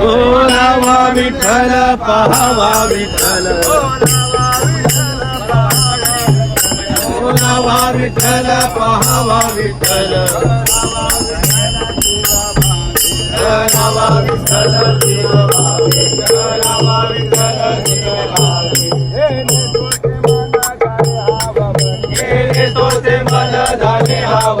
बोलावा विठ्ठल पाहावा विठ्ठल बोलावा विठ्ठल पाहावा विठ्ठल बोलावा विठ्ठल देवाभावे. बोलावा विठ्ठल देवाभावे. गेले मन झाले हाव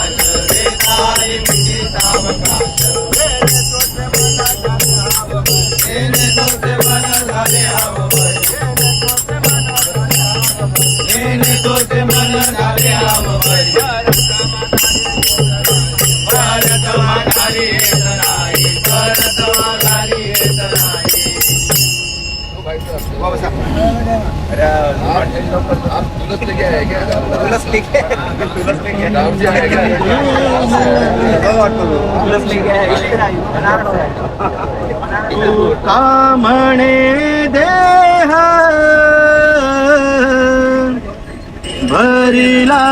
तोचे मन झाले हाव बरे. परत माघारी येत नाही परत माघारी येत नाही. तू का म्हणे का म्हणे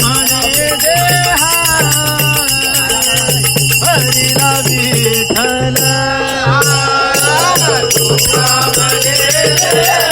म्हणे देह भरिला विठ्ठला तुका म्हणे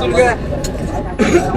माघारी